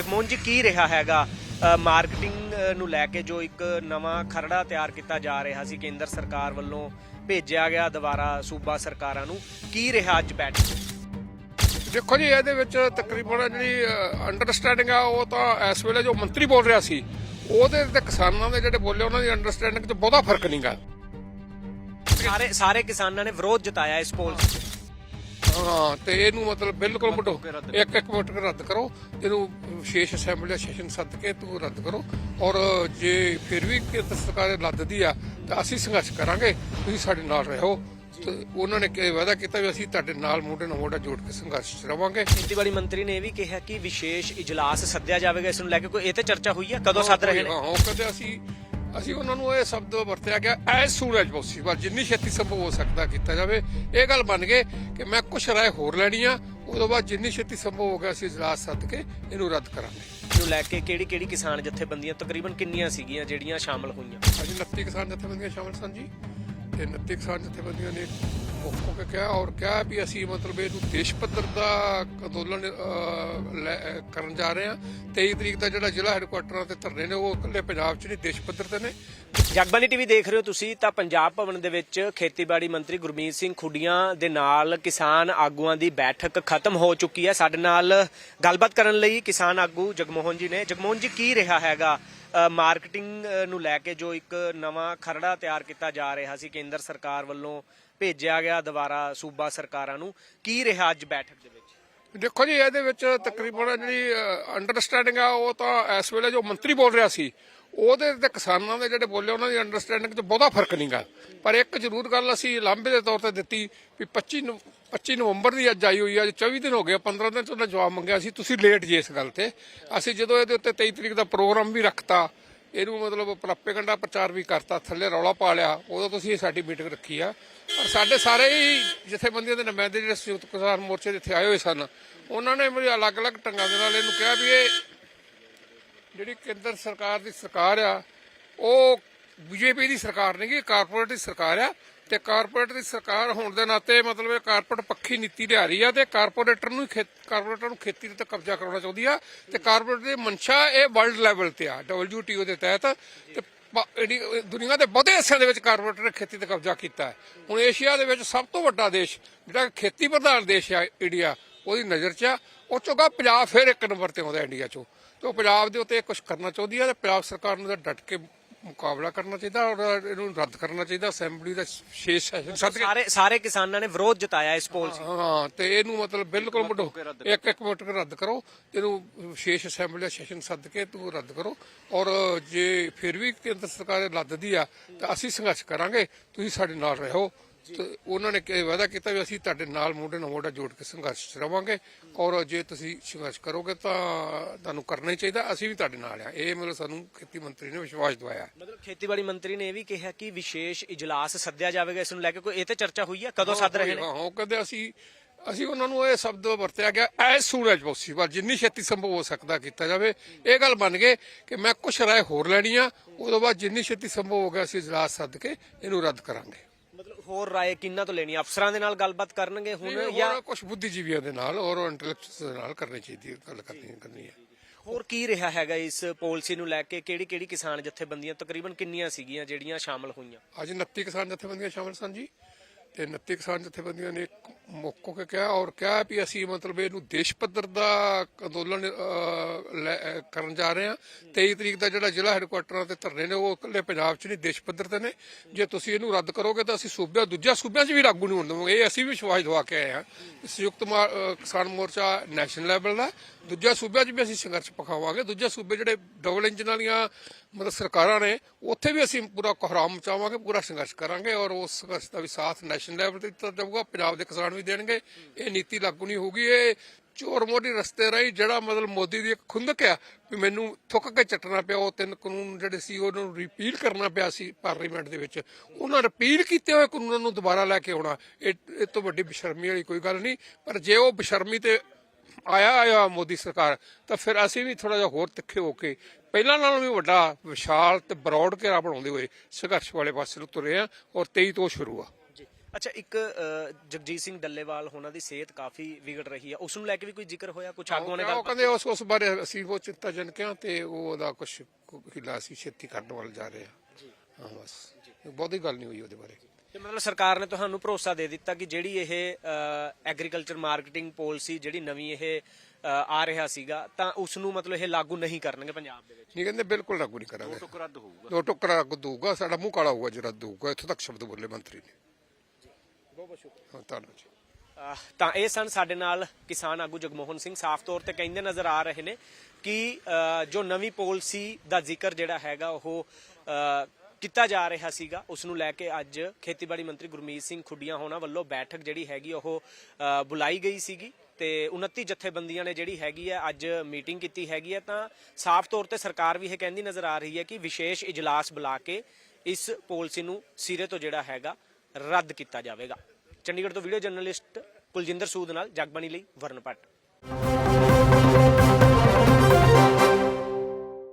ਜਗਮੋਹਨ ਜੀ ਕੀ ਰਿਹਾ ਹੈਗਾ? ਮਾਰਕੀਟਿੰਗ ਨੂੰ ਲੈ ਕੇ ਜੋ ਇੱਕ ਨਵਾਂ ਖਰੜਾ ਤਿਆਰ ਕੀਤਾ ਜਾ ਰਿਹਾ ਸੀ ਕੇਂਦਰ ਸਰਕਾਰ ਵੱਲੋਂ ਭੇਜਿਆ ਗਿਆ ਦੁਬਾਰਾ ਸੂਬਾ ਸਰਕਾਰਾਂ ਨੂੰ ਕੀ ਰਿਹਾ ਅੱਜ ਬੈਠਕ ਦੇਖੋ ਜੀ ਇਹਦੇ ਵਿੱਚ ਤਕਰੀਬਨ ਜਿਹੜੀ ਅੰਡਰਸਟੈਂਡਿੰਗ ਆ ਉਹ ਤਾਂ ਇਸ ਵੇਲੇ ਜੋ ਮੰਤਰੀ ਬੋਲ ਰਿਹਾ ਸੀ ਉਹਦੇ ਤੇ ਕਿਸਾਨਾਂ ਦੇ ਜਿਹੜੇ ਬੋਲੇ ਉਹਨਾਂ ਦੀ ਅੰਡਰਸਟੈਂਡਿੰਗ 'ਚ ਬਹੁਤਾ ਫ਼ਰਕ ਨਹੀਂਗਾ ਸਾਰੇ ਸਾਰੇ ਕਿਸਾਨਾਂ ਨੇ ਵਿਰੋਧ ਜਤਾਇਆ ਇਸ ਪਾਲਿਸੀ ਹਾਂ ਤੇ ਇਹਨੂੰ ਮਤਲਬ ਬਿਲਕੁਲ ਮਟੋ ਇੱਕ ਇੱਕ ਮਿੰਟ ਰੱਦ ਕਰੋ। ਇਹਨੂੰ ਵਿਸ਼ੇਸ਼ ਅਸੈਂਬਲੀ ਦਾ ਸੈਸ਼ਨ ਸੱਦ ਕੇ ਤੂੰ ਰੱਦ ਕਰੋ। ਔਰ ਜੇ ਫਿਰ ਵੀ ਕੇਂਦਰ ਸਰਕਾਰ ਲੱਦਦੀ ਆ ਤਾਂ ਅਸੀਂ ਸੰਘਰਸ਼ ਕਰਾਂਗੇ। ਤੁਸੀਂ ਸਾਡੇ ਨਾਲ ਰਹੋ। ਤੇ ਉਹਨਾਂ ਨੇ ਕਿ ਵਾਅਦਾ ਕੀਤਾ ਵੀ ਅਸੀਂ ਤੁਹਾਡੇ ਨਾਲ ਮੋਢੇ ਨਾਲ ਮੋਢਾ ਜੋੜ ਕੇ ਸੰਘਰਸ਼ 'ਚ ਰਵਾਂਗੇ। ਖੇਤੀਬਾੜੀ ਮੰਤਰੀ ਨੇ ਇਹ ਵੀ ਕਿਹਾ ਕਿ ਵਿਸ਼ੇਸ਼ ਇਜਲਾਸ ਸੱਦਿਆ ਜਾਵੇਗਾ ਇਸ ਨੂੰ ਲੈ ਕੇ ਕੋਈ ਇਹ ਤੇ ਚਰਚਾ ਹੋਈ ਹੈ ਕਦੋਂ ਸੱਦ ਰਹੇ ਨੇ? ਹਾਂ ਉਹ ਕਹਿੰਦੇ ਅਸੀਂ ਅਸੀਂ ਉਹਨਾਂ ਨੂੰ ਇਹ ਸ਼ਬਦ ਵਰਤਿਆ ਗਿਆ ਐਸ ਸੂਨ ਐਜ ਪੋਸੀਬਲ ਜਿੰਨੀ ਛੇਤੀ ਸੰਭਵ ਹੋ ਸਕਦਾ ਕੀਤਾ ਜਾਵੇ। ਇਹ ਗੱਲ ਮੰਨ ਗਏ ਕਿ ਮੈਂ ਕੁਝ ਰਾਏ ਹੋਰ ਲੈਣੀ ਆ ਉਦੋਂ ਬਾਅਦ ਜਿੰਨੀ ਛੇਤੀ ਸੰਭਵ ਹੋ ਗਿਆ ਅਸੀਂ ਇਜਲਾਸ ਸੱਦ ਕੇ ਇਹਨੂੰ ਰੱਦ ਕਰਾਂਗੇ। ਨੂੰ ਲੈ ਕੇ ਕਿਹੜੀ ਕਿਹੜੀ ਕਿਸਾਨ ਜਥੇਬੰਦੀਆਂ ਤਕਰੀਬਨ ਕਿੰਨੀਆਂ ਸੀਗੀਆਂ ਜਿਹੜੀਆਂ ਸ਼ਾਮਲ ਹੋਈਆਂ? ਅੱਜ 29 ਕਿਸਾਨ ਜਥੇਬੰਦੀਆਂ ਸ਼ਾਮਲ ਸਨ ਜੀ। ਤੇ 29 ਕਿਸਾਨ ਜਥੇਬੰਦੀਆਂ ਨੇ ਮੁੱਖ ਹੋ ਕਿਹਾ ਔਰ ਕਿਹਾ ਵੀ ਅਸੀਂ ਮਤਲਬ ਇਹਨੂੰ ਦੇਸ਼ ਪੱਧਰ ਦਾ ਅੰਦੋਲਨ ਕਰਨ ਜਾ ਰਹੇ ਹਾਂ। 23 ਤਰੀਕ ਦਾ ਜਿਹੜਾ ਜ਼ਿਲ੍ਹਾ ਹੈੱਡਕੁਆਟਰਾਂ ਤੇ ਧਰਨੇ ਨੇ, ਉਹ ਇਕੱਲੇ ਪੰਜਾਬ 'ਚ ਨਹੀਂ, ਦੇਸ਼ ਪੱਧਰ ਤੇ ਨੇ। ਜਗਬਾਨੀ ਟੀਵੀ ਦੇਖ ਰਹੇ ਹੋ ਤੁਸੀਂ ਤਾਂ ਪੰਜਾਬ ਭਵਨ ਦੇ ਵਿੱਚ ਖੇਤੀਬਾੜੀ ਮੰਤਰੀ ਗੁਰਮੀਤ ਸਿੰਘ ਖੁੱਡੀਆਂ ਦੇ ਨਾਲ ਕਿਸਾਨ ਆਗੂਆਂ ਦੀ ਬੈਠਕ ਖਤਮ ਹੋ ਚੁੱਕੀ ਹੈ। ਸਾਡੇ ਨਾਲ ਗੱਲਬਾਤ ਕਰਨ ਲਈ ਕਿਸਾਨ ਆਗੂ ਜਗਮੋਹਨ ਜੀ ਨੇ। ਜਗਮੋਹਨ ਜੀ, ਕੀ ਰਿਹਾ ਹੈਗਾ? ਮਾਰਕੀਟਿੰਗ ਨੂੰ ਲੈ ਕੇ ਜੋ ਇੱਕ ਨਵਾਂ ਖਰੜਾ ਤਿਆਰ ਕੀਤਾ ਜਾ ਰਿਹਾ ਸੀ, ਕੇਂਦਰ ਸਰਕਾਰ ਵੱਲੋਂ ਭੇਜਿਆ ਗਿਆ ਦੁਬਾਰਾ ਸੂਬਾ ਸਰਕਾਰਾਂ ਨੂੰ? ਕੀ ਰਿਹਾ ਅੱਜ ਬੈਠਕ ਦੇ ਵਿੱਚ? ਦੇਖੋ ਜੀ, ਇਹਦੇ ਵਿੱਚ ਤਕਰੀਬਨ ਜਿਹੜੀ ਅੰਡਰਸਟੈਂਡਿੰਗ ਆ, ਉਹ ਤਾਂ ਇਸ ਵੇਲੇ ਜੋ ਮੰਤਰੀ ਬੋਲ ਰਿਹਾ ਸੀ, ਉਹਦੇ ਤੇ ਕਿਸਾਨਾਂ ਦੇ ਜਿਹੜੇ ਬੋਲੇ, ਉਹਨਾਂ ਦੀ ਅੰਡਰਸਟੈਂਡਿੰਗ 'ਚ ਬਹੁਤਾ ਫ਼ਰਕ ਨਹੀਂਗਾ ਪਰ ਇੱਕ ਜ਼ਰੂਰ ਗੱਲ ਅਸੀਂ ਲਾਂਭੇ ਦੇ ਤੌਰ ਤੇ ਦਿੱਤੀ ਵੀ 25 ਨੂੰ 25 ਨਵੰਬਰ ਦੀ ਅੱਜ ਆਈ ਹੋਈ ਆ ਅੱਜ 24 ਦਿਨ ਹੋ ਗਏ 15 ਦਿਨ ਤੋਂ ਉਹਦਾ ਜਵਾਬ ਮੰਗਿਆ ਸੀ, ਤੁਸੀਂ ਲੇਟ ਜੇ ਇਸ ਗੱਲ ਤੇ। ਅਸੀਂ ਜਦੋਂ ਇਹਦੇ ਉੱਤੇ 23 ਤਰੀਕ ਦਾ ਪ੍ਰੋਗਰਾਮ ਵੀ ਰੱਖਤਾ ਇਹਨੂੰ ਮਤਲਬ ਪ੍ਰੋਪੇਗੈਂਡਾ ਪ੍ਰਚਾਰ ਵੀ ਕਰਤਾ, ਥੱਲੇ ਰੌਲਾ ਪਾ ਲਿਆ, ਉਦੋਂ ਤੁਸੀਂ ਸਾਡੀ ਮੀਟਿੰਗ ਰੱਖੀ ਆ। ਪਰ ਸਾਡੇ ਸਾਰੇ ਹੀ ਜਥੇਬੰਦੀਆਂ ਦੇ ਨੁਮਾਇੰਦੇ ਜਿਹੜੇ ਸੰਯੁਕਤ ਕਿਸਾਨ ਮੋਰਚੇ ਦੇ ਇੱਥੇ ਆਏ ਹੋਏ ਸਨ, ਉਹਨਾਂ ਨੇ ਮੇਰੇ ਅਲੱਗ-ਅਲੱਗ ਢੰਗਾਂ ਦੇ ਨਾਲ ਇਹਨੂੰ ਕਿਹਾ ਵੀ ਇਹ ਜਿਹੜੀ ਕੇਂਦਰ ਸਰਕਾਰ ਦੀ ਸਰਕਾਰ ਆ, ਉਹ ਬੀਜੇਪੀ ਦੀ ਸਰਕਾਰ ਨਹੀਂ ਗੀ ਕਾਰਪੋਰੇਟ ਦੀ ਸਰਕਾਰ ਆ ਤੇ ਕਾਰਪੋਰੇਟ ਦੀ ਸਰਕਾਰ ਹੋਣ ਦੇ ਨਾਤੇ ਮਤਲਬ ਇਹ ਕਾਰਪੋਰੇਟ ਪੱਖੀ ਨੀਤੀ ਲਿਆ ਰਹੀ ਆ ਤੇ ਕਾਰਪੋਰੇਟਰ ਨੂੰ ਹੀ ਖੇਤ- ਕਾਰਪੋਰੇਟਰ ਨੂੰ ਖੇਤੀ ਤੇ ਕਬਜ਼ਾ ਕਰਾਉਣਾ ਚਾਹੁੰਦੀ ਆ ਤੇ ਕਾਰਪੋਰੇਟ ਦੀ ਮਨਸ਼ਾ ਇਹ ਵਰਲਡ ਲੈਵਲ ਤੇ ਆ WTO ਦੇ ਤਹਿਤ। ਤੇ ਪ- ਦੁਨੀਆ ਦੇ ਬਹੁਤੇ ਹਿੱਸਿਆਂ ਦੇ ਵਿੱਚ ਕਾਰਪੋਰੇਟਰ ਨੇ ਖੇਤੀ ਤੇ ਕਬਜ਼ਾ ਕੀਤਾ ਹੈ। ਹੁਣ ਏਸ਼ੀਆ ਦੇ ਵਿੱਚ ਸਭ ਤੋਂ ਵੱਡਾ ਦੇਸ਼, ਜਿਹੜਾ ਖੇਤੀ ਪ੍ਰਧਾਨ ਦੇਸ਼ ਆ ਇੰਡੀਆ, ਉਹਦੀ ਨਜ਼ਰ 'ਚ ਆ। ਉਹ ਚੋਂ ਪੰਜਾਬ ਫਿਰ ਇੱਕ ਨੰਬਰ ਤੇ ਆਉਂਦਾ ਇੰਡੀਆ 'ਚੋਂ। ਤੇ ਉਹ ਪੰਜਾਬ ਦੇ ਉੱਤੇ ਕੁਝ ਕਰਨਾ ਚਾਹੁੰਦੀ ਆ ਤੇ ਪੰਜਾਬ ਸਰਕਾਰ ਨੂੰ ਇਹਦਾ ਡਟ ਕੇ ਮੁਕਾਬਲਾ ਕਰਨਾ ਚਾਹੀਦਾ ਔਰ ਇਹਨੂੰ ਰੱਦ ਕਰਨਾ ਚਾਹੀਦਾ ਅਸੈਂਬਲੀ ਦਾ ਵਿਸ਼ੇਸ਼ ਸੈਸ਼ਨ ਸੱਦ ਕੇ ਸਾਰੇ ਸਾਰੇ ਕਿਸਾਨਾਂ ਨੇ ਵਿਰੋਧ ਜਤਾਇਆ ਇਸ ਪਾਲਿਸੀ ਹਾਂ ਤੇ ਇਹਨੂੰ ਮਤਲਬ ਬਿਲਕੁਲ ਮਟੋ ਇੱਕ ਇੱਕ ਮਿੰਟ ਰੱਦ ਕਰੋ ਇਹਨੂੰ ਵਿਸ਼ੇਸ਼ ਅਸੈਂਬਲੀ ਦਾ ਸੈਸ਼ਨ ਸੱਦ ਕੇ ਤੂੰ ਰੱਦ ਕਰੋ। ਔਰ ਜੇ ਫਿਰ ਵੀ ਕੇਂਦਰ ਸਰਕਾਰ ਲੱਦਦੀ ਆ ਤਾਂ ਅਸੀਂ ਸੰਘਰਸ਼ ਕਰਾਂਗੇ ਤੁਸੀਂ ਸਾਡੇ ਨਾਲ ਰਹੋ। ਤੇ ਉਹਨਾਂ ਨੇ ਕਿ ਵਾਅਦਾ ਕੀਤਾ ਵੀ ਅਸੀਂ ਤੁਹਾਡੇ ਨਾਲ ਮੋਢੇ ਨਾਲ ਮੋਢਾ ਜੋੜ ਕੇ ਸੰਘਰਸ਼ 'ਚ ਰਵਾਂਗੇ ਔਰ ਜੇ ਤੁਸੀਂ ਸੰਘਰਸ਼ ਕਰੋਗੇ ਤਾਂ ਤੁਹਾਨੂੰ ਕਰਨਾ ਹੀ ਚਾਹੀਦਾ ਅਸੀਂ ਵੀ ਤੁਹਾਡੇ ਨਾਲ ਆ ਇਹ ਮਤਲਬ ਸਾਨੂੰ ਖੇਤੀ ਮੰਤਰੀ ਨੇ ਵਿਸ਼ਵਾਸ ਦਿਵਾਇਆ। ਮਤਲਬ ਖੇਤੀਬਾੜੀ ਮੰਤਰੀ ਨੇ ਇਹ ਵੀ ਕਿਹਾ ਕਿ ਵਿਸ਼ੇਸ਼ ਇਜਲਾਸ ਸੱਦਿਆ ਜਾਵੇਗਾ ਇਸ ਨੂੰ ਲੈ ਕੇ ਕੋਈ ਇਹ ਤੇ ਚਰਚਾ ਹੋਈ ਹੈ ਕਦੋਂ ਸੱਦ ਰਹੇ ਨੇ? ਹਾਂ ਉਹ ਕਹਿੰਦੇ ਅਸੀਂ ਅਸੀਂ ਉਹਨਾਂ ਨੂੰ ਇਹ ਸ਼ਬਦ ਵਰਤਿਆ ਗਿਆ ਐਸ ਸੂਨ ਐਜ ਪੋਸੀਬਲ ਜਿੰਨੀ ਛੇਤੀ ਸੰਭਵ ਹੋ ਸਕਦਾ ਕੀਤਾ ਜਾਵੇ। ਇਹ ਗੱਲ ਮੰਨ ਗਏ ਕਿ ਮੈਂ ਕੁਝ ਰਾਏ ਹੋਰ ਲੈਣੀ ਆ ਉਦੋਂ ਬਾਅਦ ਜਿੰਨੀ ਛੇਤੀ ਸੰਭਵ ਹੋ ਗਿਆ ਅਸੀਂ ਇਜਲਾਸ ਸੱਦ ਕੇ ਇਹਨੂੰ ਰੱਦ ਕਰਾਂਗੇ। ਹੋਰ ਰਾਏ ਕਿੰਨਾ ਤੋਂ ਲੈਣੀ ਹੈ? ਅਫਸਰਾਂ ਦੇ ਨਾਲ ਗੱਲਬਾਤ ਕਰਨਗੇ ਹੁਣ ਜਾਂ ਹੋਰ ਕੁਝ ਬੁੱਧੀਜੀਵੀਆਂ ਦੇ ਨਾਲ ਔਰ ਇੰਟੈਲੈਕਚੁਅਲਸ ਦੇ ਨਾਲ ਕਰਨੀ ਚਾਹੀਦੀ ਹੈ ਗੱਲ ਕਰਨੀ ਕਰਨੀ ਹੈ। ਹੋਰ ਕੀ ਰਿਹਾ ਹੈਗਾ ਇਸ ਪਾਲਿਸੀ ਨੂੰ ਲੈ ਕੇ? ਕਿਹੜੀ ਕਿਹੜੀ ਕਿਸਾਨ ਜਥੇਬੰਦੀਆਂ ਤਕਰੀਬਨ ਕਿੰਨੀਆਂ ਸੀਗੀਆਂ ਜਿਹੜੀਆਂ ਸ਼ਾਮਲ ਹੋਈਆਂ? ਅੱਜ 29 ਕਿਸਾਨ ਜਥੇਬੰਦੀਆਂ ਸ਼ਾਮਲ ਸਨ ਜੀ। ਤੇ 29 ਕਿਸਾਨ ਜਥੇਬੰਦੀਆਂ ਨੇ ਮੁੱਖ ਕੇ ਕਿਹਾ ਔਰ ਕਿਹਾ ਵੀ ਅਸੀਂ ਮਤਲਬ ਇਹਨੂੰ ਦੇਸ਼ ਪੱਧਰ ਦਾ ਅੰਦੋਲਨ ਅਹ, ਕਰਨ ਜਾ ਰਹੇ ਹਾਂ। 23 ਤਰੀਕ ਦਾ ਜਿਹੜਾ ਜ਼ਿਲ੍ਹਾ ਹੈੱਡਕੁਆਟਰਾਂ ਤੇ ਧਰਨੇ ਨੇ ਉਹ ਇਕੱਲੇ ਪੰਜਾਬ 'ਚ ਨਹੀਂ ਦੇਸ਼ ਪੱਧਰ ਤੇ ਨੇ। ਜੇ ਤੁਸੀਂ ਇਹਨੂੰ ਰੱਦ ਕਰੋਗੇ ਤਾਂ ਅਸੀਂ ਸੂਬਿਆਂ ਦੂਜਿਆਂ ਸੂਬਿਆਂ 'ਚ ਵੀ ਲਾਗੂ ਨਹੀਂ ਹੋਣ ਦੇਵਾਂਗੇ। ਇਹ ਅਸੀਂ ਵੀ ਵਿਸ਼ਵਾਸ ਦਵਾ ਕੇ ਆਏ ਹਾਂ। ਸੰਯੁਕਤ ਮਾ- ਕਿਸਾਨ ਮੋਰਚਾ ਨੈਸ਼ਨਲ ਲੈਵਲ ਦਾ। ਦੂਜਾ ਸੂਬਿਆਂ 'ਚ ਵੀ ਅਸੀਂ ਸੰਘਰਸ਼ ਪਖਾਵਾਂਗੇ। ਦੂਜੇ ਸੂਬੇ ਜਿਹੜੇ ਡਬਲ ਇੰਜਨ ਵਾਲੀਆਂ ਮਤਲਬ ਸਰਕਾਰਾਂ ਨੇ ਉੱਥੇ ਵੀ ਅਸੀਂ ਪੂਰਾ ਕੋਹਰਾਮ ਮਚਾਵਾਂਗੇ ਪੂਰਾ ਸੰਘਰਸ਼ ਕਰਾਂਗੇ ਔਰ ਉਸ ਸੰਘਰਸ਼ ਦਾ ਵੀ ਸਾਥ ਨੈਸ਼ਨਲ ਲੈਵਲ ਤੇ ਦਿੱਤਾ ਜਾਊਗਾ ਪੰਜਾਬ ਦੇ ਕਿਸਾਨ ਵੀ ਦੇਣਗੇ। ਇਹ ਨੀਤੀ ਲਾਗੂ ਨਹੀਂ ਹੋਊਗੀ, ਇਹ ਚੋਰ ਮੋਢੀ ਰਸਤੇ ਰਾਹੀਂ ਜਿਹੜਾ ਮਤਲਬ ਮੋਦੀ ਦੀ ਇੱਕ ਖੁੰਦਕ ਆ, ਵੀ ਮੈਨੂੰ ਥੁੱਕ ਕੇ ਚੱਟਣਾ ਪਿਆ, ਉਹ ਤਿੰਨ ਕਾਨੂੰਨ ਜਿਹੜੇ ਸੀ, ਉਹਨਾਂ ਨੂੰ ਰਿਪੀਲ ਕਰਨਾ ਪਿਆ ਸੀ ਪਾਰਲੀਮੈਂਟ ਦੇ ਵਿੱਚ। ਉਹਨਾਂ ਰਿਪੀਲ ਕੀਤੇ ਹੋਏ ਕਾਨੂੰਨਾਂ ਨੂੰ ਦੁਬਾਰਾ ਲੈ ਕੇ ਆਉਣਾ, ਇਹ ਇਹ ਤੋਂ ਵੱਡੀ ਬੇਸ਼ਰਮੀ ਵਾਲੀ ਕੋਈ ਗੱਲ ਨਹੀਂ। ਪਰ ਜੇ ਉਹ ਬੇਸ਼ਰਮੀ ਤੇ ਆਇਆ ਆਇਆ ਮੋਦੀ ਸਰਕਾਰ, ਤਾਂ ਫਿਰ ਅਸੀਂ ਵੀ ਥੋੜਾ ਜਿਹਾ ਹੋਰ ਤਿੱਖੇ ਹੋ ਕੇ, ਪਹਿਲਾਂ ਨਾਲੋਂ ਵੀ ਵੱਡਾ, ਵਿਸ਼ਾਲ ਤੇ ਬਰੋਡ ਘੇਰਾ ਬਣਾਉਂਦੇ ਹੋਏ ਸੰਘਰਸ਼ ਵਾਲੇ ਪਾਸੇ ਨੂੰ ਤੁਰੇ ਆ ਔਰ 23 ਤੋਂ ਸ਼ੁਰੂ ਆ। ਅੱਛਾ ਇੱਕ ਅ, ਜਗਜੀਤ ਸਿੰਘ ਡੱਲੇਵਾਲ ਉਹਨਾਂ ਦੀ ਸਿਹਤ ਕਾਫੀ ਵਿਗੜ ਰਹੀ ਹੈ ਉਸ ਨੂੰ ਲੈ ਕੇ ਵੀ ਕੋਈ ਜ਼ਿਕਰ ਹੋਇਆ? ਕੁਝ ਆਗੂਆਂ ਨੇ ਉਹ ਗੱਲ ਕਹਿੰਦੇ ਉਸ ਉਸ ਬਾਰੇ ਅਸੀਂ ਉਹ ਚਿੰਤਾਜਨਕ ਹਾਂ ਤੇ ਉਹ ਉਹਦਾ ਕੁਝ ਹਿਲਾ ਸੀ ਛੇਤੀ ਕਰਨ ਵੱਲ ਜਾ ਰਹੇ। ਆ ਹਾਂ ਬਸ। ਬਹੁਤੀ ਗੱਲ ਨਹੀਂ ਹੋਈ ਉਹਦੇ ਬਾਰੇ। ਤੇ ਮਤਲਬ ਸਰਕਾਰ ਨੇ ਤੁਹਾਨੂੰ ਭਰੋਸਾ ਦੇ ਦਿੱਤਾ ਕਿ ਜਿਹੜੀ ਇਹ ਐਗਰੀਕਲਚਰ ਮਾਰਕੀਟਿੰਗ ਪਾਲਿਸੀ ਜਿਹੜੀ ਨਵੀਂ ਇਹ ਅ, ਆ ਰਿਹਾ ਸੀਗਾ ਤਾਂ ਉਸ ਨੂੰ ਮਤਲਬ ਇਹ ਲਾਗੂ ਨਹੀਂ ਕਰਨਗੇ ਪੰਜਾਬ ਦੇ ਵਿੱਚ? ਨਹੀਂ ਕਹਿੰਦੇ ਬਿਲਕੁਲ ਲਾਗੂ ਨਹੀਂ ਕਰਾਂਗੇ। ਟੁਕ ਰੱਦ ਹੋਊਗਾ। ਦੋ ਦਊਗਾ ਸਾਡਾ ਮੂੰਹ ਕਾਲਾ ਹੋਊਗਾ ਜੇ ਰੱਦ ਹੋਊਗਾ ਇੱਥੋਂ ਤੱਕ ਸ਼ਬਦ ਬੋਲੇ ਮੰਤਰੀ ਨੇ। ਬਹੁਤ ਬਹੁਤ ਸ਼ੁਕਰੀਆ। ਹਾਂ ਧੰਨਵਾਦ ਜੀ। ਤਾਂ ਇਹ ਸਨ ਸਾਡੇ ਨਾਲ ਕਿਸਾਨ ਆਗੂ ਜਗਮੋਹਨ ਸਿੰਘ। ਸਾਫ਼ ਤੌਰ ਤੇ ਕਹਿੰਦੇ ਨਜ਼ਰ ਆ ਰਹੇ ਨੇ ਕਿ ਜੋ ਨਵੀਂ ਪਾਲਿਸੀ ਦਾ ਜ਼ਿਕਰ ਜਿਹੜਾ ਹੈਗਾ ਉਹ ਕੀਤਾ ਜਾ ਰਿਹਾ ਸੀਗਾ। ਉਸ ਨੂੰ ਲੈ ਕੇ ਅੱਜ ਖੇਤੀਬਾੜੀ ਮੰਤਰੀ ਗੁਰਮੀਤ ਸਿੰਘ ਖੁੱਡੀਆਂ ਹੋਣਾ ਵੱਲੋਂ ਬੈਠਕ ਜਿਹੜੀ ਹੈਗੀ ਉਹ ਬੁਲਾਈ ਗਈ ਸੀਗੀ। ਤੇ 29 ਜਥੇਬੰਦੀਆਂ ਨੇ ਜਿਹੜੀ ਹੈਗੀ ਹੈ ਅੱਜ ਮੀਟਿੰਗ ਕੀਤੀ ਹੈਗੀ ਹੈ। ਤਾਂ ਸਾਫ਼ ਤੌਰ ਤੇ ਸਰਕਾਰ ਵੀ ਇਹ ਕਹਿੰਦੀ ਨਜ਼ਰ ਆ ਰਹੀ ਹੈ ਕਿ ਵਿਸ਼ੇਸ਼ ਇਜਲਾਸ ਬੁਲਾ ਕੇ ਇਸ ਪਾਲਿਸੀ ਨੂੰ ਸਿਰੇ ਤੋਂ ਜਿਹੜਾ ਹੈਗਾ ਰੱਦ ਕੀਤਾ ਜਾਵੇਗਾ। ਚੰਡੀਗੜ੍ਹ ਤੋਂ ਵੀਡੀਓ ਜਰਨਲਿਸਟ ਕੁਲਜਿੰਦਰ ਸੂਦ ਨਾਲ ਜਗਬਾਣੀ ਲਈ ਵਰਨ ਭੱਟ